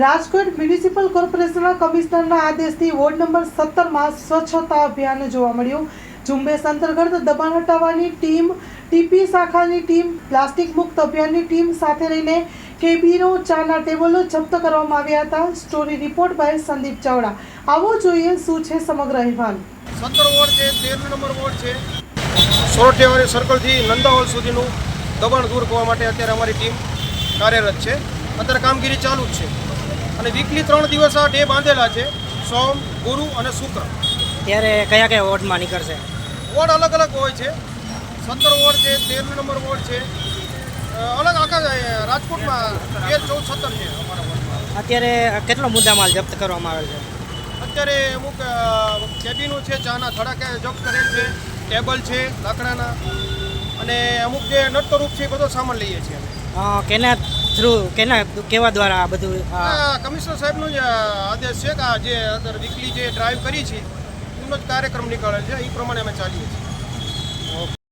Rajkot municipal કોર્પોરેશનના કમિશનરના આદેશથી ward number સત્તરમાં સ્વચ્છતા અભિયાન જોવા મળ્યું. ઝુંબેશ અંતર્ગત દબાણ હટાવવાની ટીમ, ટીપી શાખાની ટીમ, પ્લાસ્ટિક મુક્ત અભિયાનની ટીમ સાથે રહીને કેબીનો, ચાના ટેબલો જપ્ત કરવામાં આવ્યા હતા. Story report by Sandip Chavda. આવો જોઈએ શું છે સમગ્ર અહેવાલ. સત્તર વોર્ડ છે, તેર નંબર વોર્ડ છે. સોરઠિયાવાડી સર્કલથી નંદાહોલ સુધીનું દબાણ દૂર કરવા માટે અત્યારે અમારી ટીમ કાર્યરત છે. અત્યારે કામગીરી ચાલુ જ છે. અને વીકલી ત્રણ દિવસ આ ડે બાંધેલા છે. સોમ ગુરુ અને શુક્ર. ત્યારે કયા કયા વોર્ડમાં નીકળશે? વોર્ડ અલગ અલગ હોય છે. સત્તર વોર્ડ છે તેર નંબર વોર્ડ છે. અલગ આખા રાજકોટમાં તેર ચૌદ સત્તર છે અમારા વોર્ડમાં. અત્યારે કેટલો મુદ્દામાલ જપ્ત કરવામાં આવે છે? અત્યારે અમુક કેબિનો છે ચાના થડા જપ્ત કરેલ છે ટેબલ છે લાકડાના. અને અમુક જે નટરૂપ છે એ બધો સામાન લઈએ છીએ અમે. કેના થ્રુ કેના કેવા દ્વારા આ બધું કમિશનર સાહેબનો જ આદેશ છે કે આ જે વીકલી જે ડ્રાઈવ કરી છે, એમનો જ કાર્યક્રમ નીકળેલ છે એ પ્રમાણે અમે ચાલીએ છીએ.